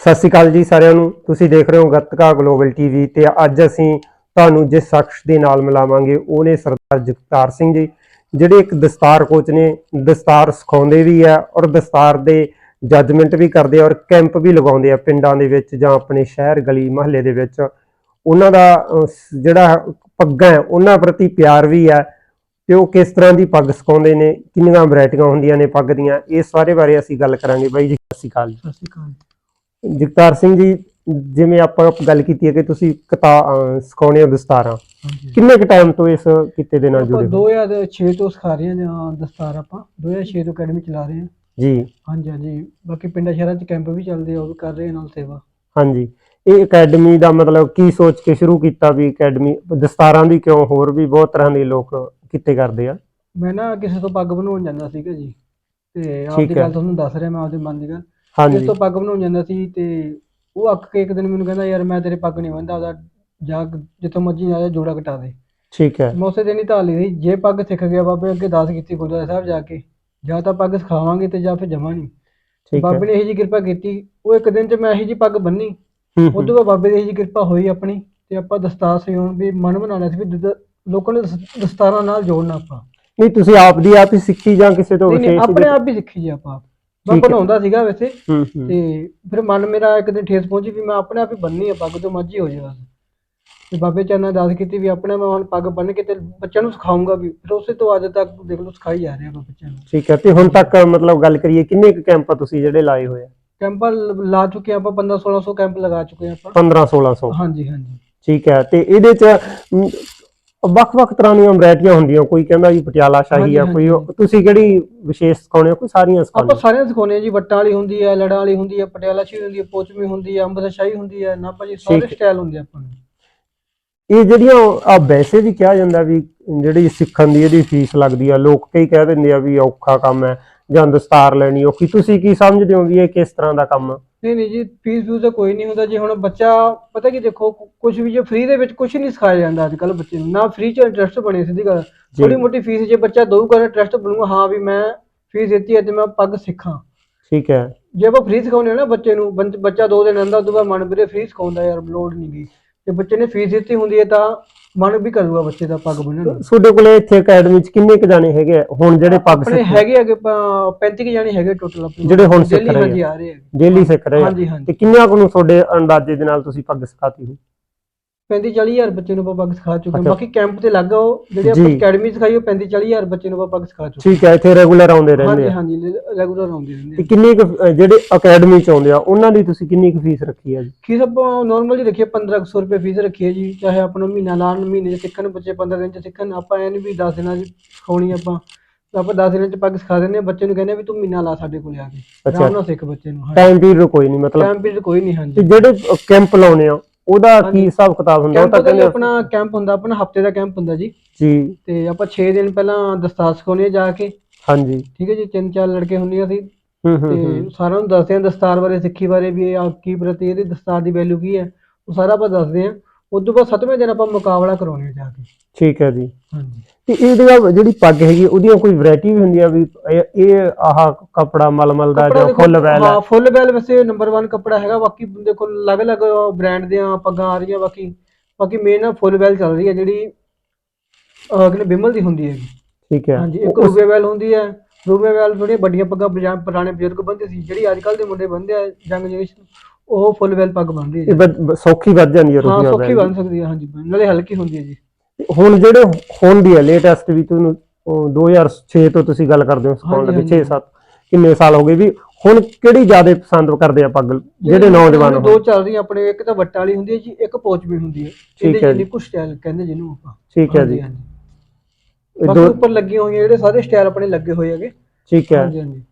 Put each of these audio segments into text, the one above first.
ਸਤਿ ਸ਼੍ਰੀ ਅਕਾਲ ਜੀ ਸਾਰਿਆਂ ਨੂੰ। ਤੁਸੀਂ ਦੇਖ ਰਹੇ ਹੋ ਗੱਤਕਾ ਗਲੋਬਲ ਟੀਵੀ ਤੇ ਅੱਜ ਅਸੀਂ ਤੁਹਾਨੂੰ ਜਿਸ ਸ਼ਖਸ ਦੇ ਨਾਲ ਮਿਲਾਵਾਂਗੇ, ਉਹ ਨੇ ਸਰਦਾਰ ਜਗਤਾਰ ਸਿੰਘ ਜੀ, ਜਿਹੜੇ ਇੱਕ ਦਸਤਾਰ ਕੋਚ ਨੇ, ਦਸਤਾਰ ਸਿਖਾਉਂਦੇ ਵੀ ਆ ਔਰ ਦਸਤਾਰ ਦੇ ਜੱਜਮੈਂਟ ਵੀ ਕਰਦੇ ਔਰ ਕੈਂਪ ਵੀ ਲਗਾਉਂਦੇ ਆ ਪਿੰਡਾਂ ਦੇ ਵਿੱਚ ਜਾਂ ਆਪਣੇ ਸ਼ਹਿਰ ਗਲੀ ਮਹੱਲੇ ਦੇ ਵਿੱਚ। ਉਹਨਾਂ ਦਾ ਜਿਹੜਾ ਪੱਗਾਂ ਹੈ, ਉਹਨਾਂ ਪ੍ਰਤੀ ਪਿਆਰ ਵੀ ਹੈ ਤੇ ਉਹ ਕਿਸ ਤਰ੍ਹਾਂ ਦੀ ਪੱਗ ਸਿਖਾਉਂਦੇ ਨੇ, ਕਿੰਨੀਆਂ ਵੈਰਾਈਟੀਆਂ ਹੁੰਦੀਆਂ ਨੇ ਪੱਗ ਦੀਆਂ, ਇਸ ਸਾਰੇ ਬਾਰੇ ਅਸੀਂ ਗੱਲ ਕਰਾਂਗੇ। ਬਾਈ ਜੀ, ਸਤਿ ਸ਼੍ਰੀ ਅਕਾਲ ਜੀ। ਸਤਿ ਸ਼੍ਰੀ ਅਕਾਲ। ਜਗਤਾਰ ਸਿੰਘ ਜੀ ਜਿਵੇਂ ਆਪਾਂ ਗੱਲ ਕੀਤੀ ਹੈ ਕਿ ਤੁਸੀਂ ਕਿਤਾ ਅਹ ਸਿਖਾਉਂਦੇ ਹੋ ਦਸਤਾਰਾਂ। ਕਿੰਨੇ ਕੁ ਟਾਈਮ ਤੋਂ ਇਸ ਕਿੱਤੇ ਦੇ ਨਾਲ ਜੁੜੇ ਹੋ? 2006 ਤੋਂ ਸਿਖਾ ਰਹੇ ਹਾਂ ਦਸਤਾਰ ਆਪਾਂ। 2006 ਤੋਂ ਅਕੈਡਮੀ ਚਲਾ ਰਹੇ ਹਾਂ। ਜੀ। ਹਾਂਜੀ ਹਾਂਜੀ। ਬਾਕੀ ਪਿੰਡਾਂ ਸ਼ਹਿਰਾਂ 'ਚ ਕੈਂਪ ਵੀ ਚੱਲਦੇ ਆ ਉਹ ਵੀ ਕਰ ਰਹੇ ਨਾਲ ਸੇਵਾ। ਹਾਂਜੀ। ਇਹ ਅਕੈਡਮੀ ਦਾ ਮਤਲਬ ਕੀ ਸੋਚ ਕੇ ਸ਼ੁਰੂ ਕੀਤਾ ਵੀ ਅਕੈਡਮੀ ਦਸਤਾਰਾਂ ਦੀ ਕਿਉਂ ਹੋਰ ਵੀ ਬਹੁਤ ਤਰ੍ਹਾਂ ਦੇ ਲੋਕ ਕਿੱਤੇ ਕਰਦੇ ਆ? ਮੈਂ ਨਾ ਕਿਸੇ ਤੋਂ ਪੱਗ ਬਣਾਉਣ ਜਾਂਦਾ ਸੀਗਾ ਜੀ। ਤੇ ਆਪਦੀ। ਗੱਲ ਤੁਹਾਨੂੰ ਦੱਸ ਰਿਹਾ ਮੈਂ ਆਪਦੇ ਮਨ ਦੀ ਗੱਲ। ਕਿਸੇ ਹਾਂਜੀ। ਤੋਂ ਪੱਗ ਬਣਾਉਣ ਜਾਂਦਾ ਸੀ ਤੇ ਉਹ ਅੱਕ ਕੇ ਇੱਕ ਦਿਨ ਮੈਨੂੰ ਕਹਿੰਦਾ ਯਾਰ ਮੈਂ ਤੇਰੇ ਪੱਗ ਨਹੀਂ ਬੰਨਦਾ ਉਹਦਾ ਜਾ ਜਿੱਥੋਂ ਮਰਜ਼ੀ ਆ ਜਾ ਜੋੜਾ ਕਟਾ ਦੇ। ਠੀਕ ਹੈ। ਮੈਂ ਉਸੇ ਦਿਨ ਹੀ ਲਈ। ਸੀ ਜੇ ਪੱਗ ਸਿੱਖ ਗਿਆ ਬਾਬੇ ਅੱਗੇ ਦਾਸ ਕੀਤੀ ਗੁਰਦੁਆਰਾ ਸਾਹਿਬ ਜਾ ਕੇ ਜਾਂ ਤਾਂ ਪੱਗ ਸਿਖਾਵਾਂਗੇ ਤੇ ਜਾਂ ਫਿਰ ਜਮਾ ਨਹੀਂ। ਠੀਕ ਬਾਬੇ ਹੈ ਨੇ ਇਹੀ ਜੀ ਕਿਰਪਾ ਕੀਤੀ। ਉਹ ਇੱਕ ਦਿਨ 'ਚ ਮੈਂ ਇਹੀ ਜੀ ਪੱਗ ਬੰਨੀ। ਹੂੰ, ਹੂੰ। ਉਦੋਂ ਬਾਅਦ ਬਾਬੇ ਦੀ ਇਹੀ ਜੀ ਕਿਰਪਾ ਹੋਈ ਆਪਣੀ ਤੇ ਆਪਾਂ ਦਸਤਾਰ ਸਿਉਣ ਵੀ ਮਨ ਬਣਾਉਣਾ ਸੀ ਵੀ ਲੋਕਾਂ ਨੂੰ ਦਸ- ਦਸਤਾਰਾਂ ਨਾਲ ਜੋੜਨਾ ਆਪਾਂ। ਨਹੀਂ ਤੁਸੀਂ ਆਪ ਦੀ ਆਪ ਹੀ ਸਿੱਖੀ ਜਾਂ ਕਿਸੇ ਤੋਂ ਨਹੀਂ ਨਹੀਂ ਵਿਸ਼ੇਸ਼ ਆਪਣੇ ਆਪ ਹੀ ਸਿੱਖੀ ਜੀ ਆਪਾਂ। ਮੈਂ ਠੀਕ ਹੈ। ਬਣਾਉਂਦਾ ਸੀਗਾ ਵੈਸੇ। ਹੂੰ ਹੂੰ। ਤੇ ਫਿਰ ਮਨ ਮੇਰਾ ਇੱਕ ਦਿਨ ਠੇਸ ਪਹੁੰਚੀ ਵੀ ਮੈਂ ਆਪਣੇ ਆਪ ਹੀ ਬੰਨੀ ਆ ਪੱਗ ਤੋਂ ਮਰਜ਼ੀ ਹੋ ਬਸ ਤੇ ਬਾਬੇ ਚਰਨਾਂ ਦਾਸ ਕੀਤੀ ਵੀ ਆਪਣੇ ਮੈਂ ਹੁਣ ਪੱਗ ਬੰਨ ਕੇ ਤੇ ਬੱਚਿਆਂ ਨੂੰ ਸਿਖਾਉਂਗਾ ਵੀ। ਫਿਰ ਉਸੇ ਤੋਂ ਅੱਜ ਤੱਕ ਦੇਖ ਲਓ ਸਿਖਾਈ ਜਾ ਰਿਹਾ ਬੱਚਿਆਂ ਨੂੰ। ਠੀਕ ਹੈ ਤੇ ਹੁਣ ਤੱਕ ਮਤਲਬ ਗੱਲ ਕਰੀਏ ਕਿੰਨੇ ਕੁ ਕੈਂਪ ਤੁਸੀਂ ਜਿਹੜੇ ਲਾਏ ਹੋਏ ਆ? ਕੈਂਪ ਲਾ ਚੁੱਕੇ ਆਪਾਂ 15 1600 ਕੈਂਪ ਲਗਾ ਚੁੱਕੇ ਆਪਾਂ। 15 1600 ਹਾਂਜੀ ਹਾਂਜੀ। ਠੀਕ ਹੈ ਤੇ ਇਹਦੇ ਚ ਮ, ਵੱਖ-ਵੱਖ ਤਰ੍ਹਾਂ ਦੀਆਂ ਵੈਰਾਈਟੀਆਂ ਹੁੰਦੀਆਂ ਕੋਈ ਕਹਿੰਦਾ ਜੀ ਪਟਿਆਲਾ ਸ਼ਾਹੀ ਆ ਕੋਈ ਤੁਸੀਂ ਕਿਹੜੀ ਵਿਸ਼ੇਸ਼ ਸਿਖਾਉਣੇ ਹੋ ਕੋਈ ਸਾਰੀਆਂ ਆਪਾਂ ਸਿਖਾਉਂਦੇ ਸਾਰਿਆਂ ਸਿਖਾਉਂਦੇ ਆ ਜੀ ਵੱਟਾਂ ਵਾਲੀ ਹੁੰਦੀ ਹੈ ਲੜਾਂ ਵਾਲੀ ਹੁੰਦੀ ਹੈ ਪਟਿਆਲਾ ਸ਼ਾਹੀ ਹੁੰਦੀ ਹੈ ਪੋਚਮੀ ਹੁੰਦੀ ਹੈ ਅੰਮ੍ਰਿਤਸਰ ਸ਼ਾਹੀ ਹੁੰਦੀ ਹੈ ਨਾਭਾ ਜੀ ਸਾਰੇ। ਸਟਾਈਲ ਹੁੰਦੇ ਆ ਆਪਾਂ ਇਹ ਜਿਹੜੀਆਂ ਆ ਵੈਸੇ ਵੀ ਕਿਹਾ ਜਾਂਦਾ ਵੀ ਜਿਹੜੀ ਸਿੱਖਣ ਦੀ ਇਹਦੀ ਫੀਸ ਲੱਗਦੀ ਆ ਲੋਕ ਕਈ ਕਹਿ ਦਿੰਦੇ ਆ ਵੀ ਔਖਾ ਕੰਮ ਹੈ ਜਾਂ ਦਸਤਾਰ ਲੈਣੀ ਔਖੀ ਤੁਸੀਂ ਕੀ ਸਮਝਦੇ ਹੋ ਵੀ ਇਹ ਕਿਸ ਤਰ੍ਹਾਂ ਦਾ ਕੰਮ ਆ? ਨਹੀਂ ਨਹੀਂ ਜੀ ਫੀਸ ਫੂਸ ਤਾਂ ਕੋਈ ਨਹੀਂ ਹੁੰਦਾ ਜੇ। ਹੁਣ ਬੱਚਾ ਪਤਾ ਕੀ ਦੇਖੋ ਕੁਝ ਵੀ ਜੇ ਫ੍ਰੀ ਦੇ ਵਿੱਚ ਕੁਝ ਨਹੀਂ ਸਿਖਾਇਆ ਜਾਂਦਾ ਅੱਜ ਕੱਲ ਬੱਚੇ ਨੂੰ। ਨਾ ਫ੍ਰੀ ਚ ਇੰਟਰਸਟ ਬਣੇ ਸਿੱਧੀ ਗੱਲ। ਥੋੜੀ ਮੋਟੀ ਫੀਸ ਜੇ ਬੱਚਾ ਦਊਗਾ ਇੰਟਰਸਟ ਬਣੂਗਾ ਹਾਂ ਵੀ ਮੈਂ ਫੀਸ ਦਿੱਤੀ ਹੈ ਤੇ ਮੈਂ ਪੱਗ ਸਿੱਖਾਂ। ਠੀਕ ਹੈ। ਜੇ ਆਪਾਂ ਫ੍ਰੀ ਸਿਖਾਉਂਦੇ ਹਾਂ ਨਾ ਬੱਚੇ ਨੂੰ ਬੰਚ- ਦੋ ਦਿਨ ਆਂਦਾ ਉਦੋਂ ਬਾਅਦ ਮਨ ਵੀਰੇ ਫ੍ਰੀ ਸਿਖਾਉਂਦਾ ਯਾਰ ਲੋਡ ਨਹੀਂ ਗਈ ਜੇ ਬੱਚੇ ਨੇ ਫੀਸ ਦਿੱਤੀ ਹੁੰਦੀ ਹੈ ਤਾਂ ਮਨ ਵੀ ਕਰੂਗਾ ਬੱਚੇ ਦਾ ਪੱਗ ਬੰਨਣ। ਨੂੰ ਤੁਹਾਡੇ ਕੋਲੇ ਇੱਥੇ ਅਕੈਡਮੀ ਚ ਕਿੰਨੇ ਕੁ ਜਾਣੇ ਹੈਗੇ ਆ? ਹੁਣ ਜਿਹੜੇ ਪੱਗ ਆਪਣੇ ਸਿੱਖ ਹੈਗੇ ਹੈਗੇ 35 ਕੁ ਜਾਣੇ ਹੈਗੇ ਟੋਟਲ ਆਪਣੇ। ਜਿਹੜੇ ਹੁਣ ਸਿੱਖ ਰਹੇ ਆ। ਹਾਂਜੀ ਆ। ਰਹੇ ਹੈਗੇ। ਡੇਲੀ ਸਿੱਖ ਰਹੇ ਆ। ਹਾਂਜੀ ਤੇ ਕਿੰਨਿਆਂ ਕੁ ਨੂੰ ਤੁਹਾਡੇ ਅੰਦਾਜ਼ੇ ਦੇ ਨਾਲ ਤੁਸੀਂ ਪੱਗ ਸਿਖਾਤੀ ਹੋ 35 40 ਹਜ਼ਾਰ ਬੱਚੇ ਨੂੰ ਆਪਾਂ ਪੱਗ ਸਿਖਾ ਚੁੱਕੇ ਹਾਂ। ਅੱਛਾ। ਬਾਕੀ ਕੈਂਪ ਤੇ ਲੱਗਾ ਉਹ ਜਿਹੜੇ ਆਪਾਂ ਜੀ। ਅਕੈਡਮੀ ਸਿਖਾਈ ਉਹ 35 40 ਹਜ਼ਾਰ ਬੱਚੇ ਨੂੰ ਆਪਾਂ ਪੱਗ ਸਿਖਾ ਚੁੱਕੇ ਠੀਕ ਹੈ ਇੱਥੇ ਰੈਗੂਲਰ ਆਉਂਦੇ ਰਹਿੰਦੇ ਹਾਂਜੀ ਆ। ਹਾਂਜੀ ਰੈਗੂਲਰ ਆਉਂਦੇ ਰਹਿੰਦੇ ਤੇ ਆ ਕਿੰਨੀ ਕੁ ਅਹ, ਜਿਹੜੇ ਅਕੈਡਮੀ ਚ ਆਉਂਦੇ ਆ ਉਹਨਾਂ ਦੀ ਤੁਸੀਂ ਕਿੰਨੀ ਕੁ ਫੀਸ ਰੱਖੀ ਹੈ ਜੀ? ਫੀਸ ਆਪਾਂ ਨਾਰਮਲੀ ਰੱਖੀ ਹੈ 1500 ਰੁਪਏ ਫੀਸ ਰੱਖੀ ਹੈ ਜੀ। ਚਾਹੇ ਆਪਣਾ ਮਹੀਨਾ ਲਾਣ ਮਹੀਨੇ ਚ ਸਿੱਖਣ ਬੱਚੇ 15 ਦਿਨ ਚ ਸਿੱਖਣ। ਆਪਾਂ ਨਹੀਂ ਵੀ 10 ਦਿਨਾਂ ਚ ਸਿਖਾਉਣੀ ਆਪਾਂ। ਤਾਂ ਆਪਾਂ 10 ਦਿਨਾਂ ਚ ਪੱਗ ਸਿਖਾ ਦਿੰਦੇ ਹਾਂ ਬੱਚੇ ਨੂੰ ਕਹਿੰਦੇ ਆ ਵੀ ਤੂੰ ਮਹੀਨਾ ਲਾ ਸਾਡੇ ਕੋਲ ਆ ਕੇ। ਅੱਛਾ। ਆਰਾਮ ਨਾਲ ਸਿੱਖ ਬੱਚੇ ਨੂੰ ਟਾਈਮ ਪੀਰੀਅਡ ਕੋਈ ਨਹੀਂ ਮਤਲਬ ਟਾਈਮ ਪੀਰੀਅਡ ਕੋਈ ਨਹੀਂ ਤੇ ਹਾਂਜੀ ਜਿਹੜੇ ਕੈਂਪ ਲਾਉਣੇ ਆ ਉਹਦਾ ਕੀ। ਹਿਸਾਬ ਕਿਤਾਬ ਹੁੰਦਾ ਉਹ ਕੈਂਪ ਤਾਂ ਕਹਿੰਦੇ ਆਪਣਾ ਕੈਂਪ ਹੁੰਦਾ ਆਪਣਾ ਹਫ਼ਤੇ ਦਾ ਕੈਂਪ ਹੁੰਦਾ ਜੀ। ਜੀ। ਤੇ ਆਪਾਂ 6 ਦਿਨ ਪਹਿਲਾਂ ਦਸਤਾਰ ਸਿਖਾਉਂਦੇ ਹਾਂ ਜਾ ਕੇ। ਹਾਂਜੀ। ਠੀਕ ਹੈ ਜੀ ਤਿੰਨ ਚਾਰ ਲੜਕੇ ਹੁੰਦੀਆਂ ਸੀ ਹੂੰ ਹੂੰ ਤੇ ਸਾਰਿਆਂ ਨੂੰ ਦੱਸਦੇ ਹਾਂ ਦਸਤਾਰ ਬਾਰੇ ਸਿੱਖੀ ਬਾਰੇ ਵੀ ਇਹ ਆ ਕੀ ਪ੍ਰਤੀ ਇਹਦੀ ਦਸਤਾਰ ਦੀ ਵੈਲਿਊ ਕੀ ਹੈ ਉਹ ਸਾਰਾ ਆਪਾਂ ਦੱਸਦੇ ਹਾਂ। ਉਸ ਤੋਂ ਬਾਅਦ ਸੱਤਵੇਂ ਦਿਨ ਆਪਾਂ ਮੁਕਾਬਲਾ ਕਰਾਉਂਦੇ ਹਾਂ ਜਾ ਕੇ। ਠੀਕ ਹੈ ਜੀ। ਹਾਂਜੀ। ਤੇ ਇਹਦੀ ਜਿਹੜੀ ਪੱਗ ਹੈਗੀ ਉਹਦੀਆਂ ਕੋਈ ਵੈਰਾਈਟੀ ਵੀ ਹੁੰਦੀ ਆ ਵੀ ਇਹ ਇਹ ਆਹ ਕਪੜਾ ਮਲਮਲ ਦਾ ਕੱਪੜਾ ਜਾਂ ਦੇਖੋ, ਫੁੱਲ ਵੈਲ ਹੈ ਹਾਂ ਫੁੱਲ ਵੈਲ ਵੈਸੇ ਨੰਬਰ 1 ਕੱਪੜਾ ਹੈਗਾ ਬਾਕੀ ਦੇਖੋ ਅਲੱਗ-ਅਲੱਗ ਬ੍ਰਾਂਡ ਦੀਆਂ ਪੱਗਾਂ ਆ ਰਹੀਆਂ ਬਾਕੀ ਬਾਕੀ ਮੇਨ ਫੁੱਲ ਵੈਲ ਚੱਲ ਰਹੀ ਹੈ ਜਿਹੜੀ ਅਹ ਕਿਨੇ ਬਿਮਲ ਦੀ ਹੁੰਦੀ ਹੈ ਠੀਕ ਹੈ। ਹਾਂਜੀ ਇੱਕ ਰੂਬੇ ਵੈਲ ਹੁੰਦੀ ਹੈ ਰੂਬੇ ਵੈਲ ਥੋੜੀਆਂ ਵੱਡੀਆਂ ਪੱਗਾਂ ਪੁਰਾ- ਪੁਰਾਣੇ ਬਜ਼ੁਰਗ ਬੰਨਦੇ ਸੀ ਜਿਹੜੀ ਅੱਜ ਕੱਲ ਦੇ ਮੁੰਡੇ ਬੰਨਦੇ ਆ ਜੰਗ ਜਨਰੇਸ਼ਨ ਉਹ ਫੁੱਲ ਵੈਲ ਪੱਗ ਬੰਨਦੇ ਬ- ਸੌਖੀ ਵੱਜ ਜਾਂਦੀ ਹੈ ਹਾਂ ਰੁਪਈਆ ਸੌਖੀ ਬਣ ਸਕਦੀ ਹੈ ਹਾਂਜੀ ਨਾਲੇ ਹਲਕੀ ਹੁੰਦੀ ਹੈ ਜੀ। ਹੁਣ ਜਿਹੜੇ ਹੁਣ ਦੀ ਹੈ ਲੇਟੈਸਟ ਵੀ ਤੁਹਾਨੂੰ ਉਹ 2006 ਤੋਂ ਤੁਸੀਂ ਗੱਲ ਕਰਦੇ ਹੋ ਸਿਖਾਉਣ ਹਾਂਜੀ, ਲੱਗੇ ਹਾਂਜੀ। 6 7 ਕਿੰਨੇ ਸਾਲ ਹੋ ਗਏ ਵੀ ਹੁਣ ਕਿਹੜੀ ਜ਼ਿਆਦਾ ਪਸੰਦ ਕਰਦੇ ਆ ਪੱਗ ਜਿਹੜੇ ਨੌਜਵਾਨ ਹੋ ਦੋ ਚੱਲ ਆਪਣੇ ਇੱਕ ਤਾਂ ਵੱਟਾਂ ਵਾਲੀ ਹੁੰਦੀ ਹੈ ਜੀ ਇੱਕ ਪੋਚਵੀ ਹੁੰਦੀ ਹੈ। ਠੀਕ ਇਹਦੇ ਹੈ ਜਿਹੀ ਜੀ। ਕੁਛ ਸਟਾਈਲ ਕਹਿੰਦੇ ਜਿਹਨੂੰ ਆਪਾਂ। ਠੀਕ ਹੈ ਜੀ। ਬਾਕੀ ਦੋ ਉੱਪਰ ਲੱਗੀਆਂ ਹੋਈਆਂ ਜਿਹੜੇ ਸਾਰੇ ਸਟਾਈਲ ਆਪਣੇ ਲੱਗੇ ਹੋਏ ਹੈਗੇ। ਠੀਕ ਹੈ। ਹਾਂਜੀ ਹਾਂਜੀ।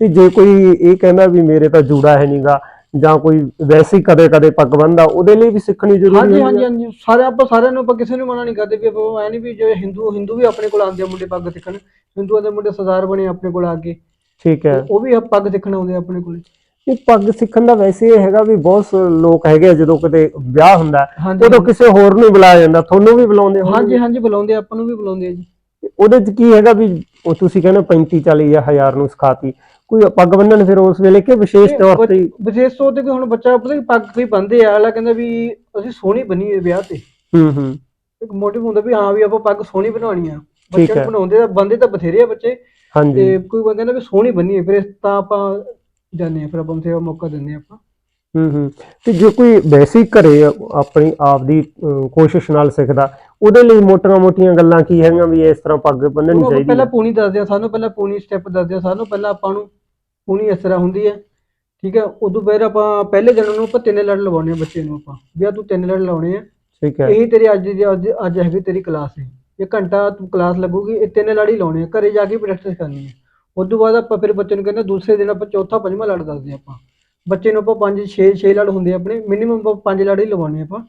ਤੇ ਜੇ ਕੋਈ ਇਹ ਕਹਿੰਦਾ ਵੀ ਮੇਰੇ ਤਾਂ ਜੂੜਾ ਹੈ ਨਹੀਂਗਾ ਜਾਂ ਕੋਈ ਵੈਸੀ ਕਦੇ ਕਦੇ ਪੱਗ ਬੰਨਦਾ ਉਹਦੇ ਲਈ ਵੀ ਸਿੱਖਣੀ ਜ਼ਰੂਰੀ ਹਾਂਜੀ ਹੈ। ਹਾਂਜੀ ਹਾਂਜੀ। ਸਾਰੇ ਆਪਾਂ ਸਾਰਿਆਂ ਨੂੰ ਆਪਾਂ ਕਿਸੇ ਨੂੰ ਮਨਾ ਨਹੀਂ ਕਰਦੇ ਵੀ ਆਪਾਂ ਐ ਨਹੀਂ ਵੀ ਜੇ ਹਿੰਦੂ ਹਿੰਦੂ ਵੀ ਆਪਣੇ ਕੋਲ ਆਉਂਦੇ ਆ ਮੁੰਡੇ ਪੱਗ ਸਿੱਖਣ ਹਿੰਦੂਆਂ ਦੇ ਮੁੰਡੇ ਸਰਦਾਰ ਬਣੇ ਆਪਣੇ ਕੋਲ ਆ ਕੇ ਠੀਕ ਹੈ। ਉਹ ਵੀ ਪੱਗ ਸਿੱਖਣ ਆਉਂਦੇ ਆ ਆਪਣੇ ਕੋਲ। ਇਹ ਪੱਗ ਸਿੱਖਣ ਦਾ ਵੈਸੇ ਇਹ ਹੈਗਾ ਵੀ ਬਹੁਤ ਸ- ਲੋਕ ਹੈਗੇ ਆ ਜਦੋਂ ਕਿਤੇ ਵਿਆਹ ਹੁੰਦਾ ਹੈ, ਹਾਂਜੀ ਉਦੋਂ ਕਿਸੇ ਹੋਰ ਨੂੰ ਬੁਲਾਇਆ ਜਾਂਦਾ ਤੁਹਾਨੂੰ ਵੀ ਬੁਲਾਉਂਦੇ ਹੋਣਗੇ? ਹਾਂਜੀ ਹਾਂਜੀ ਬੁਲਾਉਂਦੇ ਆ, ਆਪਾਂ ਨੂੰ ਵੀ ਬੁਲਾਉਂਦੇ ਆ ਜੀ। ਉਹਦੇ ਚ ਕੀ ਹੈਗਾ ਵੀ ਉਹ ਤੁਸੀਂ ਕਹਿੰਦੇ 35 40 ਜਾਂ ਹਜ਼ਾਰ ਨੂੰ ਸਿਖਾਤੀ। ਕੋਈ ਪੱਗ ਬੰਨਣ ਫਿਰ ਉਸ ਵੇਲੇ ਕਿ ਵਿਸ਼ੇਸ਼ ਤੌਰ ਤੇ? ਵਿਸ਼ੇਸ਼ ਤੌਰ ਤੇ ਕੋਈ ਹੁਣ ਬੱਚਾ ਪਤਾ ਕਿ ਪੱਗ ਕੋਈ ਬੰਦੇ ਆ ਅਗਲਾ ਕਹਿੰਦਾ ਵੀ ਅਸੀਂ ਸੋਹਣੀ ਬਣੀ ਹੈ ਵਿਆਹ ਤੇ। ਹੂੰ ਹੂੰ। ਇੱਕ ਮੋਟਿਵ ਹੁੰਦਾ ਵੀ ਹਾਂ ਵੀ ਆਪਾਂ ਪੱਗ ਸੋਹਣੀ ਬਣਾਉਣੀ ਆ। ਬੱਚੇ। ਨੂੰ ਬਣਾਉਂਦੇ ਆ ਬੰਦੇ ਤਾਂ ਬਥੇਰੇ ਆ ਬੱਚੇ। ਹਾਂਜੀ। ਤੇ ਕੋਈ ਬੰਦਾ ਕਹਿੰਦਾ ਵੀ ਸੋਹਣੀ ਬਣੀ ਹੈ ਫਿਰ ਤਾਂ ਆਪਾਂ ਜਾਂਦੇ ਆ ਫਿਰ ਆਪਾਂ ਨੂੰ ਮੌਕਾ ਦਿੰਦੇ ਆ ਆਪਾਂ। ਹੂੰ ਹੂੰ। ਤੇ ਜੇ ਕੋਈ ਵੈਸੇ ਘਰੇ ਆਪਣੀ ਆਪ ਦੀ ਕੋਸ਼ਿਸ਼ ਨਾਲ ਸਿੱਖਦਾ ਉਹਦੇ ਲਈ ਮੋਟੀਆਂ ਮੋਟੀਆਂ ਗੱਲਾਂ ਕੀ ਹੈਗੀਆਂ ਵੀ ਇਸ ਤਰ੍ਹਾਂ ਪੱਗ ਬੰਨਣੀ ਚਾਹੀਦੀ ਪਹਿਲਾਂ ਪੂਣੀ ਦੱਸਦੇ ਆ ਸਾਨੂੰ ਪਹਿਲਾਂ ਪੂਣੀ ਸਟੈਪ ਦੱਸਦੇ ਆ ਸਾਨੂੰ ਪਹਿਲਾਂ ਆਪਾਂ ਨੂੰ ਇਸ ਤਰ੍ਹਾਂ ਹੁੰਦੀ ਹੈ ਠੀਕ ਹੈ ਉਦੋਂ ਫਿਰ ਆਪਾਂ ਪਹਿਲੇ ਦਿਨ ਨੂੰ ਆਪਾਂ ਤਿੰਨ ਲੜ ਲਵਾਉਣੇ ਆ ਬੱਚੇ ਨੂੰ ਆਪਾਂ ਵੀ ਆ ਤੂੰ ਤਿੰਨ ਲੜ ਲਾਉਣੇ ਆ। ਠੀਕ ਹੈ। ਇਹੀ ਤੇਰੀ ਅੱਜ ਦੀ ਅੱਜ ਅੱਜ ਹੈਗੀ ਤੇਰੀ ਕਲਾਸ ਹੈ। ਇਹ ਘੰਟਾ ਤੂੰ ਕਲਾਸ ਲੱਗੂਗੀ ਇਹ ਤਿੰਨ ਲੜ ਹੀ ਲਾਉਣੇ ਆ ਘਰੇ ਜਾ ਕੇ ਪ੍ਰੈਕਟਿਸ ਕਰਨੀ ਹੈ। ਉਸ ਤੋਂ ਬਾਅਦ ਆਪਾਂ ਫਿਰ ਬੱਚੇ ਨੂੰ ਕਹਿੰਦੇ ਦੂਸਰੇ ਦਿਨ ਆਪਾਂ ਚੌਥਾ ਪੰਜਵਾਂ ਲੜ ਦੱਸਦੇ ਆਪਾਂ। ਬੱਚੇ ਨੂੰ ਆਪਾਂ ਪੰਜ ਛੇ ਛੇ ਲੜ ਹੁੰਦੇ ਆ ਆਪਣੇ ਮਿਨੀਮਮ ਆਪਾਂ ਪੰਜ ਲੜ ਹੀ ਲਵਾਉਣੇ ਆਪਾਂ।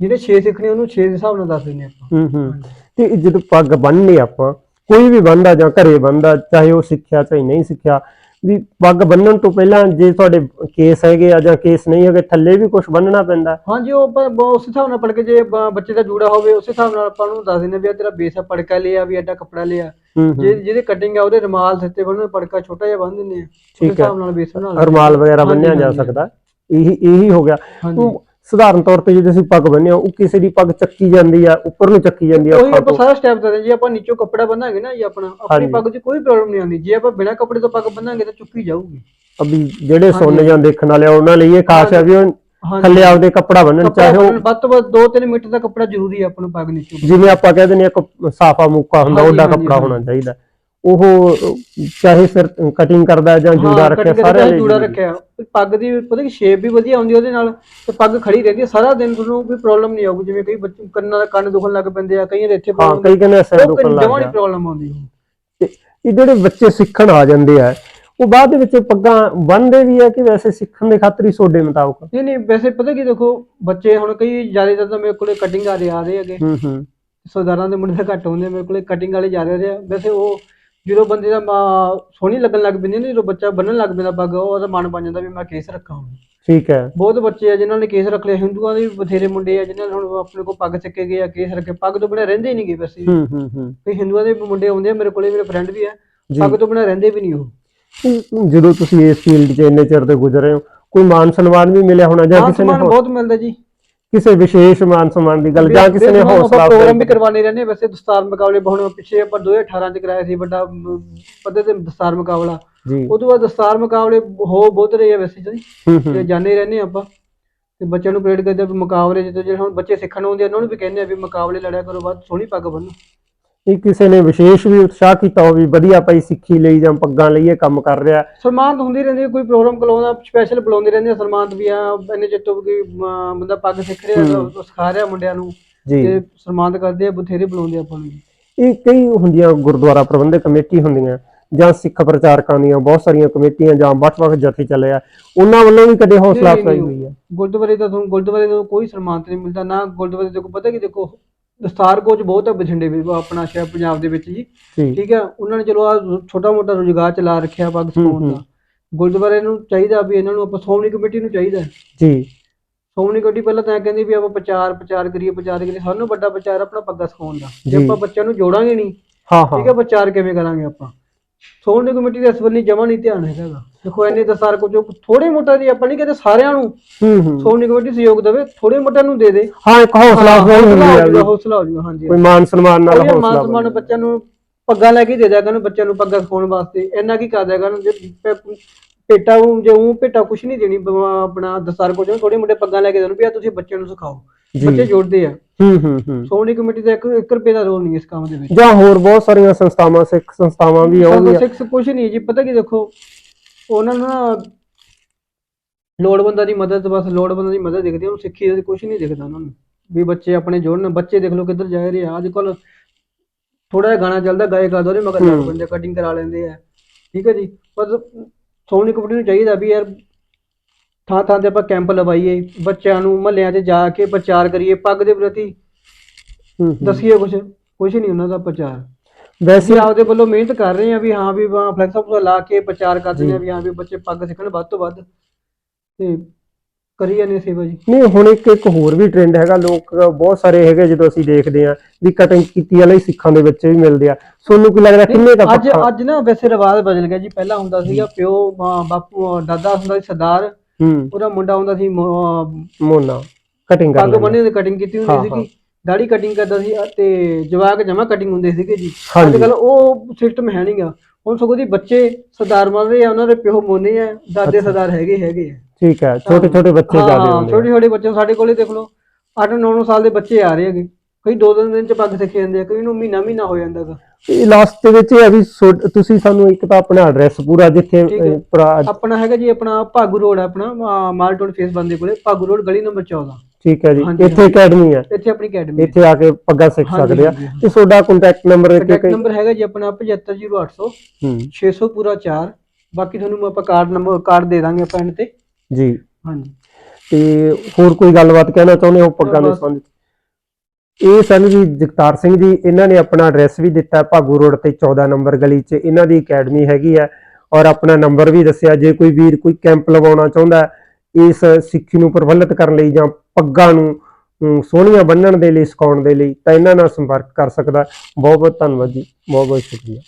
ਜਿਹੜੇ ਛੇ ਸਿੱਖਣੇ ਉਹਨੂੰ ਛੇ ਦੇ ਹਿਸਾਬ ਨਾਲ ਦੱਸ ਦਿੰਦੇ ਆਪਾਂ। ਹੂੰ ਹੂੰ। ਤੇ ਜਦੋਂ ਪੱਗ ਬੰਨ੍ਹਨੇ ਆਪਾਂ ਕੋਈ ਵੀ ਬੰਦਾ ਜਾਂ ਘਰੇ ਬੰਦਾ ਚਾਹੇ ਉਹ ਸਿੱਖਿਆ ਚਾਹੇ ਨਹੀਂ ਸਿੱਖਿਆ ਵੀ ਪੱਗ ਬੰਨਣ ਤੋਂ ਪਹਿਲਾਂ ਜੇ ਤੁਹਾਡੇ ਕੇਸ ਹੈਗੇ ਆ ਜਾਂ ਕੇਸ ਨਹੀਂ ਹੈਗੇ ਥੱਲੇ ਵੀ ਕੁਝ ਬੰਨਣਾ ਪੈਂਦਾ। ਹਾਂਜੀ ਉਹ ਬ- ਉਸ ਹਿਸਾਬ ਨਾਲ ਪੜ ਕੇ ਜੇ ਬ- ਬੱਚੇ ਦਾ ਜੂੜਾ ਹੋਵੇ ਉਸ ਹਿਸਾਬ ਨਾਲ ਆਪਾਂ ਨੂੰ ਦੱਸ ਦਿੰਦੇ ਵੀ ਆ ਤੇਰਾ ਬੇਸ ਆ ਪੜਕਾ ਲਿਆ ਵੀ ਐਡਾ ਕੱਪੜਾ ਲਿਆ। ਹੂੰ ਜੇ ਜਿਹਦੇ ਕਟਿੰਗ ਆ ਉਹਦੇ ਰਮਾਲ ਸਿੱਤੇ ਬੰਨ੍ਹਣ ਪੜਕਾ ਛੋਟਾ ਜਿਹਾ ਬੰਨ ਦਿੰਦੇ ਆ। ਉਸ ਠੀਕ ਹੈ। ਹਿਸਾਬ ਨਾਲ ਬੇਸ ਬਣਾ ਲੈਂਦੇ ਰੁਮਾਲ ਵਗੈਰਾ ਹਾਂਜੀ, ਬੰਨਿਆ ਜਾ ਹਾਂਜੀ। ਸਕਦਾ। ਇਹੀ ਇਹੀ ਹੋ ਗਿਆ। ਹਾਂਜੀ। ਉਹ ਸਧਾਰਨ ਤੌਰ ਤੇ ਜੇ ਅਸੀਂ ਪੱਗ ਬੰਨ੍ਹੇ ਆ ਉਹ ਕਿਸੇ ਦੀ ਪੱਗ ਚੱਕੀ ਜਾਂਦੀ ਆ ਉੱਪਰ ਨੂੰ ਚੱਕੀ ਜਾਂਦੀ ਆ ਉਹੀ ਆਪਾਂ ਸਾਰਾ ਸਟੈਪ ਦੱਸਦੇ ਜੀ ਆਪਾਂ ਨੀਚੋਂ ਕੱਪੜਾ ਬੰਨਾਂਗੇ ਨਾ ਜੀ ਆਪਣਾ ਆਪਣੀ ਹਾਂਜੀ। ਪੱਗ 'ਚ ਕੋਈ ਪ੍ਰੋਬਲਮ ਨਹੀਂ ਆਉਂਦੀ। ਜੇ ਆਪਾਂ ਬਿਨਾਂ ਕੱਪੜੇ ਤੋਂ ਪੱਗ ਬੰਨਾਂਗੇ ਤਾਂ ਚੁੱਕੀ ਜਾਊਗੀ। ਅਭੀ ਜਿਹੜੇ ਸੁਣਨ ਹਾਂਜੀ। ਜਾਂ ਦੇਖਣ ਵਾਲੇ ਆ, ਉਹਨਾਂ ਲਈ ਇਹ ਖਾਸ ਹੈ ਵੀ ਉਹ ਹਾਂਜੀ। ਥੱਲੇ ਆਪਦੇ ਕੱਪੜਾ ਬੰਨਣ ਕੱਪੜਾ ਚਾਹੇ ਉਹ ਵੱਧ ਤੋਂ ਵੱਧ 2-3 ਮੀਟਰ ਦਾ ਕੱਪੜਾ ਜ਼ਰੂਰੀ ਹੈ ਆਪਾਂ ਨੂੰ ਪੱਗ ਨੀਚੋਂ। ਜਿਵੇਂ ਆਪਾਂ ਕਹਿੰਦੇ ਨੇ ਇੱਕ ਸਾਫਾ ਮੁੱਕਾ ਹੁੰਦਾ ਹਾਂਜੀ, ਉਹਦਾ ਹਾਂਜੀ, ਕੱਪੜਾ ਹਾਂਜੀ। ਹੋਣਾ ਚਾਹੀਦਾ। ਉਹ ਚਾਹੇ ਸਿਰ ਕਟਿੰਗ ਕਰਦਾ ਜਾਂ ਜੂੜਾ ਹਾਂ, ਰੱਖਿਆ ਲਈ ਜੂੜਾ। ਰੱਖਿਆ। ਪੱਗ ਦੀ ਪਤਾ ਕਿ ਸ਼ੇਪ ਵੀ ਵਧੀਆ ਆਉਂਦੀ ਉਹਦੇ ਨਾਲ ਤੇ ਪੱਗ ਖੜੀ ਰਹਿੰਦੀ ਹੈ ਸਾਰਾ ਦਿਨ ਤੁਹਾਨੂੰ ਕੋਈ ਪ੍ਰੋਬਲਮ ਨਹੀਂ ਆਊਗੀ। ਜਿਵੇਂ ਕਈ ਬੱਚੇ ਕੰਨਾਂ ਦਾ ਕੰਨ ਦੁਖਣ ਲੱਗ ਪੈਂਦੇ ਆ ਕਈਆਂ ਦੇ ਇੱਥੇ ਹਾਂ ਕਈ ਕਹਿੰਦੇ ਸਿਰ ਦੁਖਣ ਲੱਗ ਗਿਆ। ਪ੍ਰੋਬਲਮ ਆਉਂਦੀ। ਤੇ ਇਹ ਜਿਹੜੇ ਬੱਚੇ ਸਿੱਖਣ ਆ ਜਾਂਦੇ ਆ ਉਹ ਬਾਅਦ ਦੇ ਵਿੱਚ ਪੱਗਾਂ ਬੰਨਦੇ ਵੀ ਆ ਕਿ ਵੈਸੇ ਸਿੱਖਣ ਦੇ ਖਾਤਰ ਹੀ ਸੋਡੇ ਮੁਤਾਬਕ? ਨਹੀਂ ਨਹੀਂ ਵੈਸੇ ਪਤਾ ਕੀ ਦੇਖੋ ਬੱਚੇ ਹੁਣ ਕਈ ਜ਼ਿਆਦਾਤਰ ਤਾਂ ਮੇਰੇ ਕੋਲੇ ਕਟਿੰਗ ਵਾਲੇ ਆ ਰਹੇ ਹੈਗੇ। ਹੂੰ ਹੂੰ। ਸਰਦਾਰਾਂ ਦੇ ਮੁੰਡੇ ਤਾਂ ਘੱਟ ਹੁੰਦੇ ਮੇਰੇ ਕੋਲੇ ਕਟਿੰਗ ਵਾਲੇ ਜਾ ਰਹੇ ਆ। ਵੈਸੇ ਉਹ ਜਦੋਂ ਬੰਦੇ ਦਾ ਮਾ- ਸੋਹਣੀ ਲੱਗਣ ਲੱਗ ਪੈਂਦੀ ਨਾ ਜਦੋਂ ਬੱਚਾ ਬੰਨਣ ਲੱਗ ਪੈਂਦਾ ਪੱਗ ਉਹਦਾ ਮਨ ਬਣ ਜਾਂਦਾ ਵੀ ਮੈਂ ਕੇਸ ਰੱਖਾਂ ਹੁਣ। ਠੀਕ ਹੈ। ਬਹੁਤ ਬੱਚੇ ਆ ਜਿਨ੍ਹਾਂ ਨੇ ਕੇਸ ਰੱਖ ਲਏ ਹਿੰਦੂਆਂ ਦੇ ਵੀ ਬਥੇਰੇ ਮੁੰਡੇ ਆ ਜਿਨ੍ਹਾਂ ਨੇ ਹੁਣ ਆਪਣੇ ਕੋਲ ਪੱਗ ਚੱਕੇ ਗਏ ਆ ਕੇਸ ਰੱਖੇ ਪੱਗ ਤੋਂ ਬਿਨਾਂ ਰਹਿੰਦੇ ਹੀ ਨਹੀਂ ਗਏ ਵੈਸੇ ਹੂੰ ਹੂੰ ਹੂੰ। ਹਿੰਦੂਆਂ ਦੇ ਵੀ ਮੁੰਡੇ ਆਉਂਦੇ ਆ ਮੇਰੇ ਕੋਲੇ ਮੇਰੇ ਫਰੈਂਡ ਵੀ ਆ ਜੀ। ਪੱਗ ਤੋਂ ਬਿਨਾਂ ਰਹਿੰਦੇ ਵੀ ਨਹੀਂ ਉਹ। ਜਦੋਂ ਤੁਸੀਂ ਇਸ ਫੀਲਡ 'ਚ ਇੰਨੇ ਚਿਰ ਤੋਂ ਗੁਜ਼ਰੇ ਹੋ ਕੋਈ ਮਾਨ ਸਨਮਾਨ ਵੀ ਮਿਲਿਆ ਹੋਣਾ ਜਾਂ ਮਾਨ ਕਿਸੇ ਨੇ ਸਨਮਾਨ ਬਹੁਤ ਮਿਲਦਾ ਜੀ। ਕਿਸੇ ਵਿਸ਼ੇਸ਼ ਮਾਨ ਸਨਮਾਨ ਦੀ ਗੱਲ ਜਾਂ ਕਿਸੇ ਨੇ ਹੌਸਲਾ ਪ੍ਰੋਗਰਾਮ ਵੀ ਕਰਵਾਣੇ ਰਹਿੰਦੇ ਵੈਸੇ ਦਸਤਾਰ ਮੁਕਾਬਲੇ ਬਹੁਤ ਪਿੱਛੇ ਆਪਾਂ 2018 ਚ ਕਰਾਇਆ ਸੀ ਵੱਡਾ ਪੱਧਰ ਤੇ ਦਸਤਾਰ ਮੁਕਾਬਲਾ। ਤੋਂ ਬਾਅਦ ਦਸਤਾਰ ਮੁਕਾਬਲੇ ਹੋ ਬਹੁਤ ਰਹੇ ਆ ਵੈਸੇ ਜੀ। ਤੇ ਹੀ ਰਹਿੰਦੇ ਆਪਾਂ। ਤੇ ਬੱਚਿਆਂ ਨੂੰ ਪ੍ਰੇਰਿਤ ਕਰਦੇ ਆ ਵੀ ਮੁਕਾਬਲੇ ਜਦੋਂ ਜਿਹੜੇ ਹੁਣ ਬੱਚੇ ਸਿੱਖਣ ਆਉਂਦੇ ਆ ਉਹਨਾਂ ਨੂੰ ਵੀ ਕਹਿੰਦੇ ਆ ਵੀ ਮੁਕਾਬਲੇ ਲੜਿਆ ਕਰੋ ਬਾਅਦ ਸੋਹਣੀ ਪੱਗ ਬੰਨੋ। ਇਹ ਕਿਸੇ ਨੇ ਵਿਸ਼ੇਸ਼ ਵੀ ਉਤਸ਼ਾਹ ਕੀਤਾ ਹੋ ਵੀ ਵਧੀਆ ਭਾਈ ਸਿੱਖੀ ਲਈ ਜਾਂ ਪੱਗਾਂ ਲਈ ਇਹ ਕੰਮ ਕਰ ਰਿਹਾ। ਸਨਮਾਨ ਤਾਂ ਹੁੰਦੀ ਰਹਿੰਦੀ ਕੋਈ ਪ੍ਰੋਗਰਾਮ ਕਲਾਉਂਦਾ ਸਪੈਸ਼ਲ ਬੁਲਾਉਂਦੇ ਰਹਿੰਦੇ ਆ ਸਨਮਾਨ ਵੀ ਆ ਇੰਨੇ ਚਿਰ ਤੋਂ ਅਮ, ਬੰਦਾ ਪੱਗ ਸਿੱਖ ਰਿਹਾ ਉਹ ਸਿਖਾ ਰਿਹਾ ਮੁੰਡਿਆਂ ਨੂੰ। ਜੀ। ਤੇ ਸਨਮਾਨਿਤ ਕਰਦੇ ਆ ਬਥੇਰੇ ਬੁਲਾਉਂਦੇ ਆ ਆਪਾਂ ਨੂੰ ਜੀ। ਇਹ ਕਈ ਹੁੰਦੀਆਂ ਗੁਰਦੁਆਰਾ ਪ੍ਰਬੰਧਕ ਕਮੇਟੀ ਹੁੰਦੀਆਂ ਜਾਂ ਸਿੱਖ ਪ੍ਰਚਾਰਕਾਂ ਦੀਆਂ ਬਹੁਤ ਸਾਰੀਆਂ ਕਮੇਟੀਆਂ ਜਾਂ ਵੱਖ-ਵੱਖ ਜਥੇ ਚੱਲੇ ਆ ਉਹਨਾਂ ਵੱਲੋਂ ਵੀ ਕਦੇ ਹੌਸਲਾ ਨਹੀਂ, ਅਫਜ਼ਾਈ ਨਹੀਂ, ਹੋਈ ਹੈ? ਗੁਰਦੁਆਰੇ ਦਾ ਤੁਹਾਨੂੰ ਗੁਰਦੁਆਰੇ ਤੋਂ ਕੋਈ ਸਨਮਾਨ ਤੇ ਨਹੀਂ ਮਿਲਦਾ ਨਾ ਗੁਰਦੁਆਰੇ ਤੋਂ ਪਤਾ ਕਿ ਦੇਖੋ ਦਸਤਾਰ ਕੋਚ ਬਹੁਤ ਹੈ ਬਠਿੰਡੇ ਵਿੱਚ ਆਪਣਾ ਸ਼ਹਿਰ ਪੰਜਾਬ ਦੇ ਵਿੱਚ ਜੀ। ਠੀਕ ਹੈ ਉਹਨਾਂ ਨੇ ਚਲੋ ਆ ਛੋਟਾ ਮੋਟਾ ਰੁਜ਼ਗਾਰ ਚਲਾ ਰੱਖਿਆ ਪੱਗ ਸਿਖਾਉਣ ਦਾ। ਗੁਰਦੁਆਰੇ ਨੂੰ ਚਾਹੀਦਾ ਵੀ ਇਹਨਾਂ ਨੂੰ ਆਪਾਂ ਸ਼੍ਰੋਮਣੀ ਕਮੇਟੀ ਨੂੰ ਚਾਹੀਦਾ। ਜੀ। ਸ਼੍ਰੋਮਣੀ ਕਮੇਟੀ ਪਹਿਲਾਂ ਤਾਂ ਇਹ ਕਹਿੰਦੀ ਵੀ ਆਪਾਂ ਪ੍ਰਚਾਰ ਪ੍ਰਚਾਰ ਕਰੀਏ ਪ੍ਰਚਾਰ ਕਰੀਏ ਸਾਨੂੰ ਵੱਡਾ ਪ੍ਰਚਾਰ ਆਪਣਾ ਪੱਗਾ ਸਿਖਾਉਣ ਦਾ। ਜੇ ਜੀ। ਆਪਾਂ ਬੱਚਿਆਂ ਨੂੰ ਜੋੜਾਂਗੇ ਨਹੀਂ ਹਾਂ ਠੀਕ ਹਾਂ ਹੈ ਪ੍ਰਚਾਰ ਕਿਵੇਂ ਕਰਾਂਗੇ ਆਪਾਂ? ਸ਼੍ਰੋਮਣੀ ਕਮੇਟੀ ਦਾ ਇਸ ਵੱਲ ਜਮਾ ਨਹੀਂ ਧਿਆਨ ਹੈਗਾ ਗਾ। ਦੇਖੋ ਇੰਨੇ ਦਸਤਾਰ ਕੋਚ ਥੋੜੇ ਮੋਟਾ ਦੀ ਆਪਾਂ ਨਹੀਂ ਕਹਿੰਦੇ ਸਾਰਿਆਂ ਨੂੰ। ਹੂੰ ਹੂੰ। ਸ਼੍ਰੋਮਣੀ ਕਮੇਟੀ ਸਹਿਯੋਗ ਦੇਵੇ ਥੋੜੇ ਮੋਟਿਆਂ ਨੂੰ ਦੇ ਦੇ। ਹਾਂ ਇੱਕ ਹੌਸਲਾ ਅਫਜ਼ਾਈ ਹੁੰਦੀ ਹੌਸਲਾ ਹੈ ਵੀ। ਹੌਸਲਾ ਜਾਊਗਾ ਹਾਂਜੀ ਕੋਈ ਮਾਨ ਸਨਮਾਨ ਨਾਲ ਕੋਈ ਮਾਨ ਹੌਸਲਾ ਸਨਮਾਨ। ਬੱਚਿਆਂ ਨੂੰ ਪੱਗਾਂ ਲੈ ਕੇ ਦੇ ਦਿਆ ਕਰਨ ਬੱਚਿਆਂ ਨੂੰ ਪੱਗਾਂ ਸਿਖਾਉਣ ਵਾਸਤੇ। ਇੰਨਾ ਕੀ ਕਰ ਦਿਆ ਕਰਨ ਜੇ ਪ- ਭੇਟਾ ਉਹ ਜੇ ਉਹ ਭੇਟਾ ਕੁਛ ਨਹੀਂ ਦੇਣੀ ਬ- ਆਪਣਾ ਦਸਤਾਰ ਕੋ ਜੋ ਥੋੜੇ ਮੋਟੇ ਪੱਗਾਂ ਲੈ ਕੇ ਦੇਣ ਵੀ ਆ ਤੁਸੀਂ ਬੱਚਿਆਂ ਨੂੰ ਸਿਖਾਓ। ਜੀ। ਬੱਚੇ ਜੁੜਦੇ ਆ। ਹੂੰ ਹੂੰ ਹੂੰ। ਸੋਹਣੀ ਕਮੇਟੀ ਦਾ 1 ਰੁਪਏ ਦਾ ਰੋਲ ਨਹੀਂ ਇਸ ਕੰਮ ਦੇ ਵਿੱਚ। ਜਾਂ ਹੋਰ ਬਹੁਤ ਸਾਰੀਆਂ ਸੰਸਥਾਵਾਂ ਸਿੱਖ ਸੰਸਥਾਵਾਂ ਵੀ ਸਾਨੂੰ ਆਉਗੀਆਂ ਸਿੱਖ ਕੁਛ ਨਹੀਂ ਜੀ ਪਤਾ ਕੀ ਦੇਖੋ ਉਹਨਾਂ ਨੂੰ ਨਾ ਲੋੜਵੰਦਾਂ ਦੀ ਮਦਦ ਬਸ ਲੋੜਵੰਦਾਂ ਦੀ ਮਦਦ ਦਿਖਦੀ ਉਹਨੂੰ ਸਿੱਖੀ ਦਾ ਕੁਛ ਨਹੀਂ ਦਿਖਦਾ ਉਹਨਾਂ ਨੂੰ। ਵੀ ਬੱਚੇ ਆਪਣੇ ਜੋੜਨ ਬੱਚੇ ਦੇਖ ਲਓ ਕਿੱਧਰ ਜਾ ਰਹੇ ਆ। ਅੱਜ ਕੱਲ ਥੋੜਾ ਜਿਹਾ ਗਾਣਾ ਚੱਲਦਾ ਗਾਇਕ ਆ ਉਹਦੇ ਮਗਰ ਲੱਗ ਪੈਂਦੇ ਕਟਿੰਗ ਕਰਾ ਲੈਂਦੇ ਆ। ਠੀਕ ਹੈ ਜੀ ਬਸ ਸੋਹਣੀ ਕਪੜੀ ਨੂੰ ਚਾਹੀਦਾ ਵੀ ਯਾਰ ਥਾਂ ਥਾਂ ਤੇ ਆਪਾਂ ਕੈਂਪ ਲਵਾਈਏ ਬੱਚਿਆਂ ਨੂੰ ਮਹੱਲਿਆਂ 'ਚ ਜਾ ਕੇ ਪ੍ਰਚਾਰ ਕਰੀਏ ਪੱਗ ਦੇ ਪ੍ਰਤੀ ਹੂੰ ਹੂੰ। ਦੱਸੀਏ ਕੁਛ ਕੁਛ ਨਹੀਂ ਉਹਨਾਂ ਦਾ ਪ੍ਰਚਾਰ। ਵੈਸੇ ਅਸੀਂ ਆਪਦੇ ਵੱਲੋਂ ਮਿਹਨਤ ਕਰ ਰਹੇ ਹਾਂ ਵੀ ਹਾਂ ਵੀ ਫਲੈਕਸ ਆਫ ਲਾ ਕੇ ਪ੍ਰਚਾਰ ਕਰਦੇ ਹਾਂ ਵੀ ਹਾਂ ਵੀ ਬੱਚੇ ਪੱਗ ਸਿੱਖਣ ਵੱਧ ਤੋਂ ਵੱਧ ਤੇ ਕਰੀ ਜਾਂਦੇ ਸੇਵਾ ਜੀ। ਨਹੀਂ ਹੁਣ ਇੱਕ ਇੱਕ ਹੋਰ ਵੀ ਟ੍ਰੈਂਡ ਹੈਗਾ ਲੋਕ ਬਹੁਤ ਸਾਰੇ ਹੈਗੇ ਜਦੋਂ ਅਸੀਂ ਦੇਖਦੇ ਆ ਵੀ ਕਟਿੰਗ ਕੀਤੀ ਵਾਲੇ ਸਿੱਖਾਂ ਦੇ ਬੱਚੇ ਵੀ ਮਿਲਦੇ ਆ। ਤੁਹਾਨੂੰ ਕੀ ਲੱਗਦਾ ਕਿੰਨੇ ਦਾ ਅੱਜ ਅੱਜ ਨਾ ਵੈਸੇ ਰਿਵਾਜ ਬਦਲ ਗਿਆ ਜੀ ਪਹਿਲਾਂ ਹੁੰਦਾ ਸੀਗਾ ਪਿਓ ਮਾਂ, ਬਾਪੂ ਦਾਦਾ ਹੁੰਦਾ ਸੀ ਸਰਦਾਰ। ਹੂੰ। ਉਹਦਾ ਮੁੰਡਾ ਹੁੰਦਾ ਸੀ ਮ- ਮੋਨਾ ਕਟਿੰਗ ਕਰ ਪੱਗ ਲੈਂਦੇ। ਬੰਨੇ ਦੀ ਕਟਿੰਗ ਕੀਤੀ ਹਾਂ, ਹੁੰਦੀ ਸੀਗੀ ਦਾੜੀ ਕਟਿੰਗ ਕਰਦਾ ਸੀ ਤੇ ਜਵਾਕ ਜਮਾ ਕਟਿੰਗ ਹੁੰਦੇ ਸੀਗੇ ਜੀ। ਹਾਂਜੀ। ਅੱਜ ਕੱਲ ਉਹ ਸਿਸਟਮ ਹੈ ਨਹੀਂਗਾ ਹੁਣ ਸਗੋਂ ਦੀ ਬੱਚੇ ਸਰਦਾਰ ਬਣ ਰਹੇ ਆ ਉਹਨਾਂ ਦੇ ਪਿਓ ਮੋਨੇ ਆ ਦਾਦੇ ਸਰਦਾਰ ਹੈਗੇ ਹੈਗੇ ਆ। ਠੀਕ ਹੈ ਛੋਟੇ ਛੋਟੇ ਬੱਚੇ ਜ਼ਿਆਦਾ ਹਾਂ ਹੁੰਦੇ ਛੋਟੇ ਛੋਟੇ ਬੱਚੇ ਸਾਡੇ ਕੋਲੇ ਦੇਖ ਲਓ। 8-9 ਸਾਲ ਦੇ ਬੱਚੇ ਆ ਰਹੇ ਹੈਗੇ। ਕਈ ਦੋ ਦਿਨ ਦਿਨ ਚ ਪੱਗ ਸਿੱਖ ਜਾਂਦੇ ਆ ਕਈ ਨੂੰ ਮਹੀਨਾ ਮਹੀਨਾ ਹੋ ਜਾਂਦਾ ਗਾ। ਇਹ ਲਾਸਟ ਦੇ ਵਿੱਚ ਇਹ ਆ ਵੀ ਸੋ- ਤੁਸੀਂ ਸਾਨੂੰ ਇੱਕ ਤਾਂ ਆਪਣਾ ਐਡਰੈਸ ਪੂਰਾ ਜਿੱਥੇ ਠੀਕ ਹੈ। ਅਹ, ਭਰਾ- ਆਪਣਾ ਹੈਗਾ ਜੀ ਆਪਣਾ ਭਾਗੂ ਰੋਡ ਹੈ ਆਪਣਾ ਮਾਲਟੋਨ ਫੇਸ ਬੰਦੇ ਕੋਲੇ ਭਾਗੂ ਰੋਡ ਗਲੀ ਨੰਬਰ 14 ਠੀਕ ਹੈ ਜੀ। ਹਾਂਜੀ, ਇੱਥੇ ਅਕੈਡਮੀ ਹੈ ਇੱਥੇ ਆਪਣੀ ਅਕੈਡਮੀ ਇੱਥੇ ਆ ਕੇ ਪੱਗਾਂ ਸਿੱਖ ਹਾਂਜੀ, ਸਕਦੇ ਆ। ਹਾਂਜੀ। ਤੇ ਤੁਹਾਡਾ ਕੰਟੈਕਟ ਨੰਬਰ ਇੱਕ ਕੰਟੈਕਟ ਨੰਬਰ ਹੈਗਾ ਜੀ ਆਪਣਾ 7500800 ਹੂੰ। 600 ਪੂਰਾ 4 ਬਾਕੀ ਤੁਹਾਨੂੰ ਆਪਾਂ ਕਾਰਡ ਨੰਬਰ ਕਾਰਡ ਦੇ ਦਾਂਗੇ ਆਪਾਂ end ਤੇ। ਜੀ। ਹਾਂਜੀ। ਤੇ ਹੋਰ ਕੋਈ ਗੱਲਬਾਤ ਕਹਿਣਾ ਚਾਹੁੰਦੇ ਹੋ ਪੱਗਾਂ ਦੇ। ਸੰਬੰਧ ਇਹ ਸਨ ਜੀ ਜਗਤਾਰ ਸਿੰਘ ਜੀ, ਇਹਨਾਂ ਨੇ ਆਪਣਾ ਐਡਰੈਸ ਵੀ ਦਿੱਤਾ ਭਾਗੂ ਰੋਡ ਤੇ 14 ਨੰਬਰ ਗਲੀ 'ਚ, ਇਹਨਾਂ ਦੀ ਅਕੈਡਮੀ ਹੈਗੀ ਹੈ ਔਰ ਆਪਣਾ ਨੰਬਰ ਵੀ ਦੱਸਿਆ, ਜੇ ਕੋਈ ਵੀਰ ਕੋਈ ਕੈਂਪ ਲਗਾਉਣਾ ਚਾਹੁੰਦਾ ਇਸ ਸਿੱਖੀ ਨੂੰ ਪ੍ਰਫੁੱਲਤ ਕਰਨ ਲਈ ਜਾਂ ਪੱਗਾਂ ਨੂੰ ਸੋਹਣੀਆਂ ਬੰਨਣ ਦੇ ਲਈ, ਸਿਖਾਉਣ ਦੇ ਲਈ ਤਾਂ ਇਹਨਾਂ ਨਾਲ ਸੰਪਰਕ ਕਰ ਸਕਦਾ। ਬਹੁਤ ਬਹੁਤ ਧੰਨਵਾਦ ਜੀ ਬਹੁਤ ਬਹੁਤ ਸ਼ੁਕਰੀਆ।